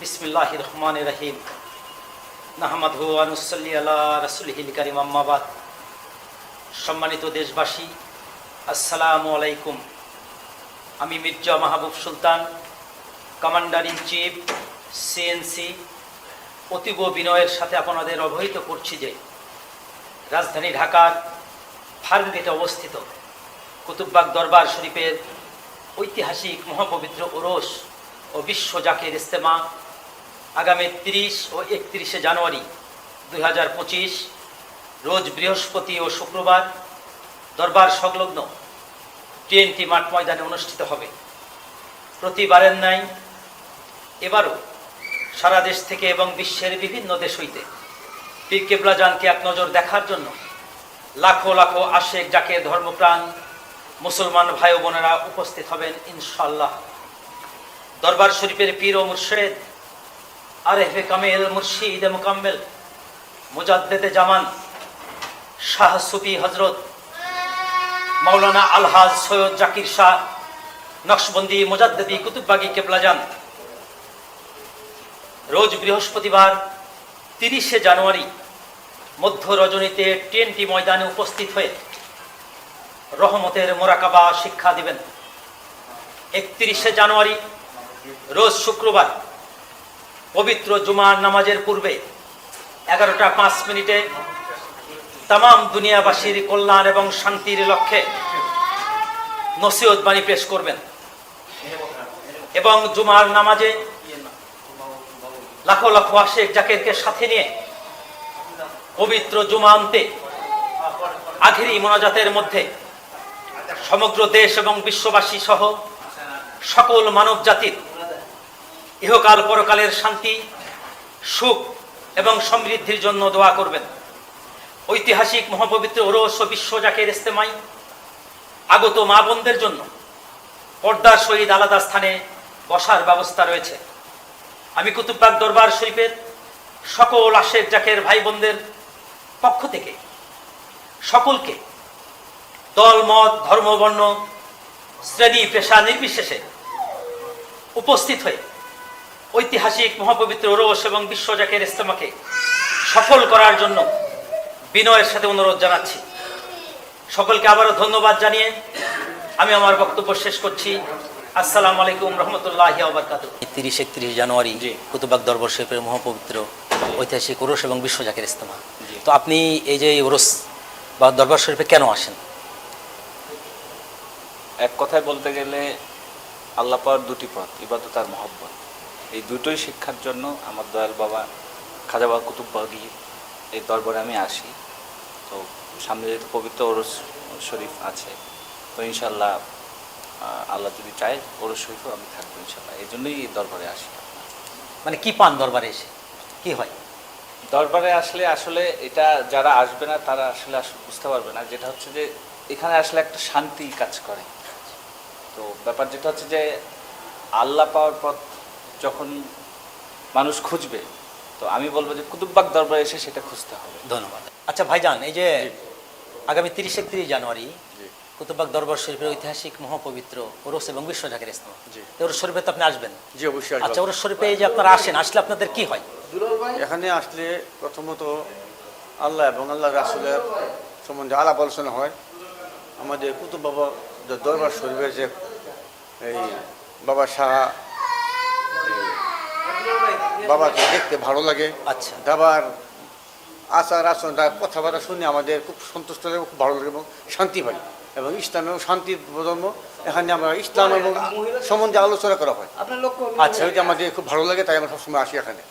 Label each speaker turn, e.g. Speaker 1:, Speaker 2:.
Speaker 1: বিসমিল্লাহ রহমান রহিম। নাহমাদ আনুসল্লি আল্লাহ রসুলহিল করিম আম্মাবাদ সম্মানিত দেশবাসী, আসসালামু আলাইকুম। আমি Mirza Mahbub Sultan, commander in chief CNC অতীব বিনয়ের সাথে আপনাদের অবহিত করছি যে রাজধানী ঢাকার ফার্মগেটে অবস্থিত কুতুববাগ দরবার শরীফের ঐতিহাসিক মহাপবিত্র ওরস ও বিশ্ব জাকের ইস্তেমা আগামী তিরিশ ও একত্রিশে জানুয়ারি দু হাজার পঁচিশ, রোজ বৃহস্পতি ও শুক্রবার দরবার সংলগ্ন টিএনটি মাঠ ময়দানে অনুষ্ঠিত হবে। প্রতিবারের নাই এবারও সারা দেশ থেকে এবং বিশ্বের বিভিন্ন দেশ হইতে পীর কেবলাজানকে এক নজর দেখার জন্য লাখো লাখো আশেক জাকের ধর্মপ্রাণ মুসলমান ভাই বোনেরা উপস্থিত হবেন ইনশাল্লাহ দরবার শরীফের পীর ও মুর্শেদ আরেফে কামেল, মুর্শিদ মুকাম্মেল, মুজাদ্দেদে জামান, শাহ সুফি হজরত মাওলানা আলহাজ সৈয়দ জাকির শাহ, নকশবন্দি মুজাদ্দেদি কুতুববাগি কেবলাজান রোজ বৃহস্পতিবার তিরিশে জানুয়ারি মধ্য রজনীতে টিএনটি ময়দানে উপস্থিত হয়ে রহমতের মোরাকাবা শিক্ষা দিবেন। একত্রিশে জানুয়ারি, রোজ শুক্রবার পবিত্র জুমার নামাজের পূর্বে এগারোটা পাঁচ মিনিটে তাম দুনিয়াবাসীর কল্যাণ এবং শান্তির লক্ষ্যে নসিহত বাণী পেশ করবেন। এবং জুমার নামাজে লাখো লাখো আশেখ জাকেরকে সাথে নিয়ে পবিত্র জুমা আনতে আখেরি মোনাজাতের মধ্যে সমগ্র দেশ এবং বিশ্ববাসী সহ সকল মানব জাতির ইহকাল পরকালের শান্তি, সুখ এবং সমৃদ্ধির জন্য দোয়া করবেন। ঐতিহাসিক মহাপবিত্র ওরস বিশ্ব জাকের ইস্তেমাই আগত মা বোনদের জন্য পর্দার সহিত আলাদা স্থানে বসার ব্যবস্থা রয়েছে। আমি কুতুববাগ দরবার শরীফের সকল আশেক জাকের ভাই বোনদের পক্ষ থেকে সকলকে দল, মত, ধর্ম, বর্ণ, শ্রেণি, পেশা নির্বিশেষে উপস্থিত হয়ে ঐতিহাসিক মহাপবিত্র ওরস এবং বিশ্বজাকের ইস্তেমাকে সফল করার জন্য বিনয়ের সাথে অনুরোধ জানাচ্ছি। সকলকে আবারও ধন্যবাদ জানিয়ে আমি আমার বক্তব্য শেষ করছি। আসসালামু আলাইকুম রহমতুল্লাহ তিরিশ একত্রিশ জানুয়ারি
Speaker 2: জি।
Speaker 1: কুতুবাগ দরবার শরীফের মহাপবিত্র ঐতিহাসিক ওরস এবং বিশ্বজাকের ইস্তেমা।
Speaker 2: জি।
Speaker 1: তো আপনি এই যে ওরস বা দরবার শরীফে কেন আসেন?
Speaker 2: এক কথায় বলতে গেলে আল্লাহ পাওয়ার দুটি পথ ইবাদত আর মহব্বত। এই দুটোই শিক্ষার জন্য আমার দয়াল বাবা খাজা বাবা কুতুববাগি এই দরবারে আমি আসি। তো সামনে যেহেতু পবিত্র ওরস শরীফ আছে তো ইনশাল্লাহ আল্লাহ যদি চায় ওরস শরীফও আমি থাকব ইনশাল্লাহ। এই জন্যই এই দরবারে আসি।
Speaker 1: মানে কি পান দরবারে এসে? কি হয়?
Speaker 2: দরবারে আসলে আসলে এটা যারা আসবে না তারা আসলে আসলে বুঝতে পারবে না। যেটা হচ্ছে যে এখানে আসলে একটা শান্তি কাজ করে। তো ব্যাপার যেটা হচ্ছে যে আল্লাহ পাওয়ার পথ যখন মানুষ খুঁজবে তো আমি বলব যে কুতুববাগ দরবারে এসে সেটা খুঁজতে হবে।
Speaker 1: ধন্যবাদ। আচ্ছা ভাইজান এই যে আগামী তিরিশ একত্রিশ জানুয়ারি
Speaker 2: জি।
Speaker 1: কুতুবাগ দরবার শরীফের ঐতিহাসিক মহাপবিত্র ওরস এবং বিশ্বজাকের ইস্তেমা
Speaker 3: জি।
Speaker 1: তো ওরস শরীফে তো আপনি আসবেন?
Speaker 3: জি অবশ্যই
Speaker 1: আচ্ছা ওরস শরীফে এই যে আপনারা আসেন আসলে আপনাদের কি হয়?
Speaker 3: এখানে আসলে প্রথমত আল্লাহ এবং আল্লাহ রাসুলের সম্বন্ধে আলাপ আলোচনা হয়। আমাদের কুতুব বাবা দরবার শরীফের যে এই বাবা শাহ বাবাকে দেখতে ভালো লাগে।
Speaker 1: আচ্ছা।
Speaker 3: বাবার আচার আচরণ কথাবার্তা শুনে আমাদের খুব সন্তুষ্ট লাগে খুব ভালো লাগে এবং শান্তি পাই। এবং ইসলাম এবং শান্তির প্রজন্ম এখানে আমরা ইসলাম এবং সম্বন্ধে আলোচনা করা হয়।
Speaker 1: আচ্ছা
Speaker 3: আমাদের খুব ভালো লাগে তাই আমরা সবসময় আসি এখানে।